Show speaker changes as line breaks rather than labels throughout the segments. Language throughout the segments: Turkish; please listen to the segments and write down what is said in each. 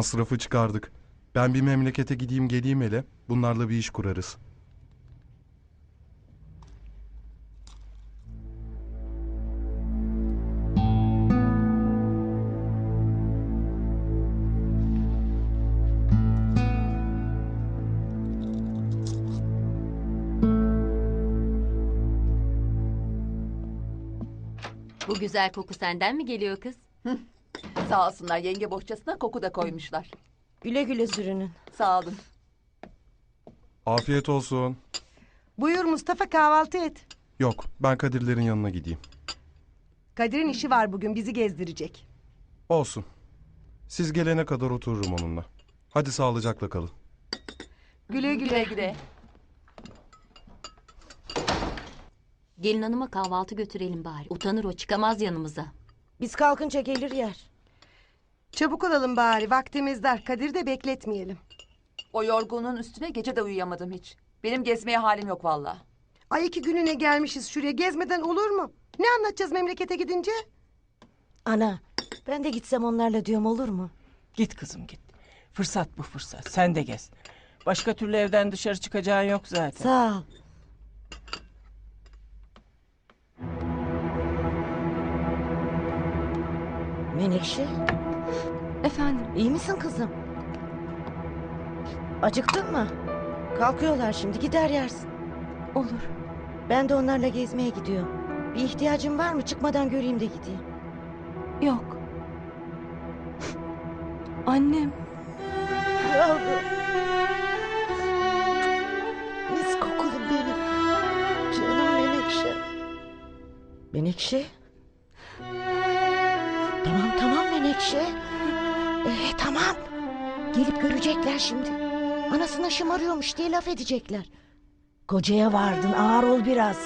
Masrafı çıkardık. Ben bir memlekete gideyim geleyim hele. Bunlarla bir iş kurarız.
Bu güzel koku senden mi geliyor kız?
Sağ olsunlar yenge bohçasına koku da koymuşlar.
Güle güle sürünün.
Sağ olun.
Afiyet olsun.
Buyur Mustafa kahvaltı et.
Yok ben Kadirlerin yanına gideyim.
Kadir'in işi var bugün bizi gezdirecek.
Olsun. Siz gelene kadar otururum onunla. Hadi sağlıcakla kalın.
Güle güle.
Güle güle.
Gelin hanıma kahvaltı götürelim bari. Utanır o çıkamaz yanımıza.
Biz kalkınca gelir yer.
Çabuk olalım bari vaktimiz dar. Kadir de bekletmeyelim.
O yorgunluğun üstüne gece de uyuyamadım hiç. Benim gezmeye halim yok valla.
Ay iki gününe gelmişiz şuraya gezmeden olur mu? Ne anlatacağız memlekete gidince?
Ana ben de gitsem onlarla diyorum olur mu?
Git kızım git. Fırsat bu fırsat. Sen de gez. Başka türlü evden dışarı çıkacağın yok zaten.
Sağ ol. Menekşe
Efendim?
iyi misin kızım? Acıktın mı? Kalkıyorlar şimdi gider yersin.
Olur.
Ben de onlarla gezmeye gidiyorum. Bir ihtiyacın var mı? Çıkmadan göreyim de gideyim.
Yok. Annem.
Yavrum. Mis kokulu benim. Canım Menekşe. Menekşe. Tamam tamam Menekşe. Ee, tamam. Gelip görecekler şimdi. Anasına şımarıyormuş diye laf edecekler. Kocaya vardın ağır ol biraz.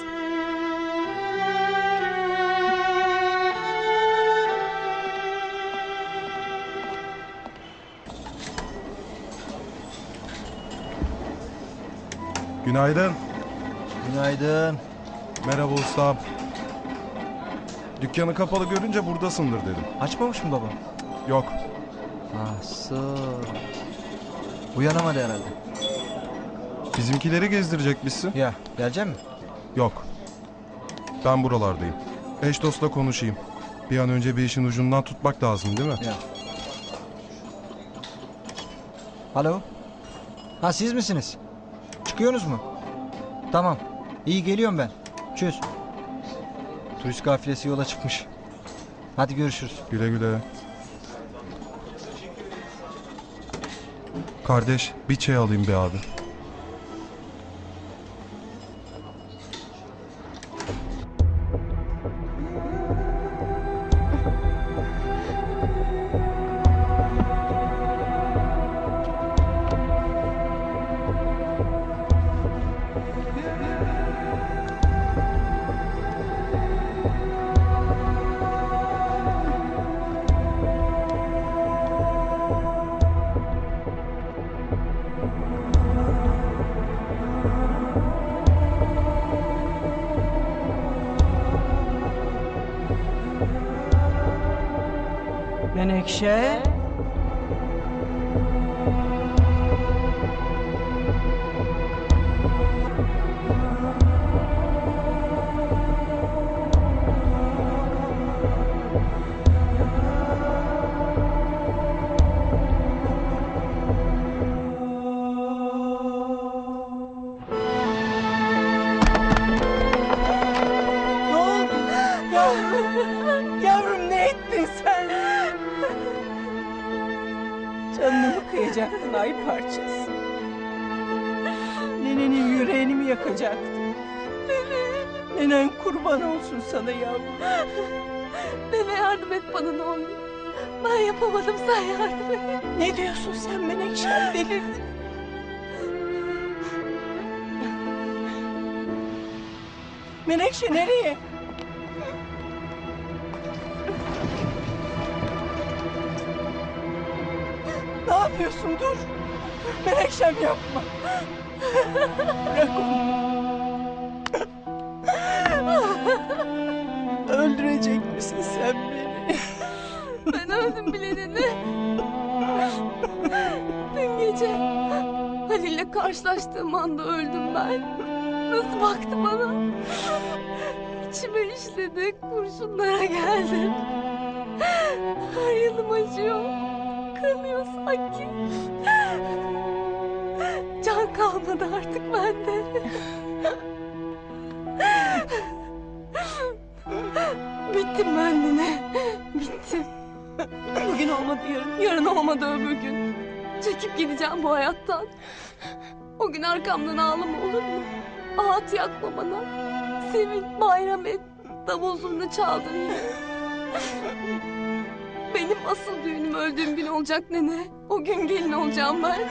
Günaydın.
Günaydın.
Merhaba ustam. Dükkanı kapalı görünce buradasındır dedim.
Açmamış mı babam?
Yok.
Nasıl? Uyanamadı herhalde.
Bizimkileri gezdirecekmişsin.
Ya gelecek mi?
Yok. Ben buralardayım. Eş dostla konuşayım. Bir an önce bir işin ucundan tutmak lazım değil mi?
Ya. Alo. Ha siz misiniz? Çıkıyorsunuz mu? Tamam. İyi geliyorum ben. Çöz. Turist kafilesi yola çıkmış. Hadi görüşürüz.
Güle güle. Kardeş bir çay alayım be abi.
Ay parçası? Nenenin yüreğini mi yakacaktın? Nenen kurban olsun sana yavrum.
Nene yardım et bana ne olur. Ben yapamadım sen yardım et.
Ne diyorsun sen Menekşem delirdin? Menekşe nereye? Ne yapıyorsun dur. Menekşem yapma. Bırak onu. Öldürecek misin sen beni?
Ben öldüm bile nene. Halil'le karşılaştığım anda öldüm ben. Nasıl baktı bana? İçime işledi, kurşunlara geldim. Her yanım acıyor. Kanıyor sanki. Can kalmadı artık bende. Bittim ben Nine. Bittim. Bugün olmadı yarın, yarın olmadı öbür gün. Çekip gideceğim bu hayattan. O gün arkamdan ağlama olur mu? Ağıt yakma bana. Sevin, bayram et. Davul zurna çaldır yine. Benim asıl düğünüm öldüğüm gün olacak nene. O gün gelin olacağım ben.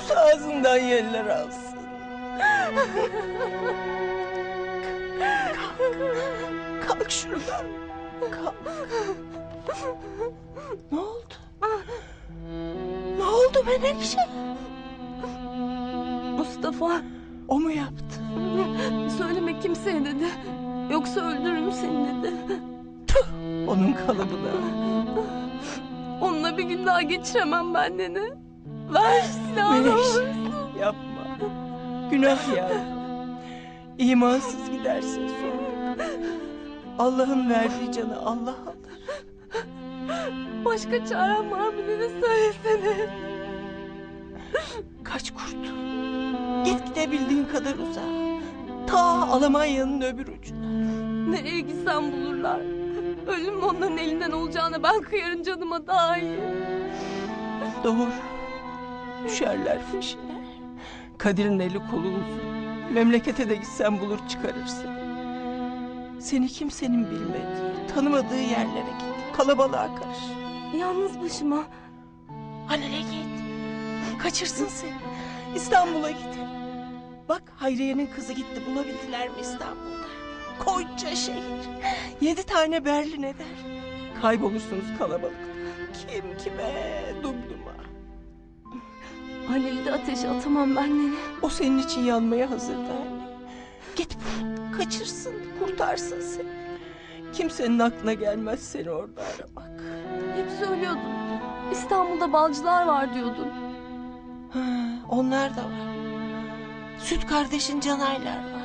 Sus ağzından yerler alsın. Kalk. Kalk şuradan. Kalk. Ne oldu? Ne oldu Menekşe?
Mustafa,
O mu yaptı?
söyleme kimseye dedi. Yoksa öldürürüm seni dedi.
Onun kalıbına.
Onunla bir gün daha geçiremem ben nene. Ver silahını.
Menekşe yapma. Günah ya. İmansız gidersin sonra. Allah'ın verdiği canı Allah alır.
Başka çarem var mı nene söylesene.
Kaç kurtul. Git gidebildiğin kadar uzağa. Ta Almanya'nın öbür ucuna.
Nereye gitsem bulurlar. Ölüm onların elinden olacağına ben kıyarım canıma daha iyi.
Doğru. Düşerler peşine. Kadir'in eli kolu uzun. Memlekete de gitsen bulur çıkarırsın. Seni kimsenin bilmediği, tanımadığı yerlere git. Kalabalığa karış.
Yalnız başıma.
Annene git. Kaçırsın seni. İstanbul'a git. Bak Hayriye'nin kızı gitti. Bulabildiler mi İstanbul'da? Koca şehir. Yedi tane Berlin eder. Kaybolursunuz kalabalıkta. Kim kime dumduma.
Halil'i de ateşe atamam ben nene.
O senin için yanmaya hazırdı anne. Git kaçırsın, kurtarsın seni. Kimsenin aklına gelmez seni orada aramak.
Hep söylüyordun. İstanbul'da balcılar var diyordun.
Ha, onlar da var. Süt kardeşin Canaylar var.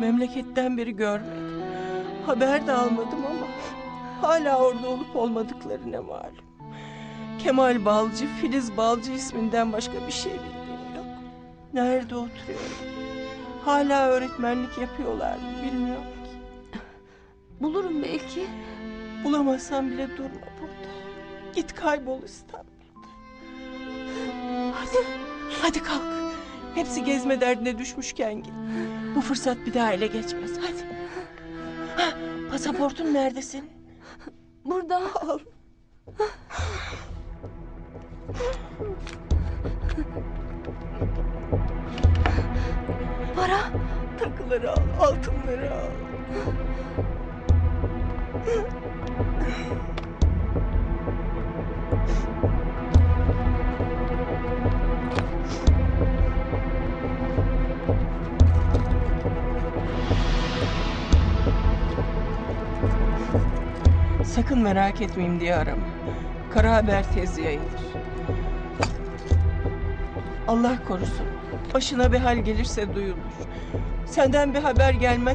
Memleketten beri görmedim. Haber de almadım ama hala orada olup olmadıkları ne malum. Kemal Balcı, Filiz Balcı isminden başka bir şey bildiğim yok. Nerede oturuyor? Hala öğretmenlik yapıyorlar mı bilmiyorum ki.
Bulurum belki.
Bulamazsan bile durma burada. Git kaybol İstanbul'da. Hadi, hadi kalk. Hepsi gezme derdine düşmüşken git. Bu fırsat bir daha ele geçmez. Hadi. Ha, pasaportun nerede senin?
Burada.
Al.
Para.
Takıları al, altınları al. Sakın merak etmeyeyim diye arama. Kara haber tez yayılır. Allah korusun. Başına bir hal gelirse duyulur. Senden bir haber gelmez.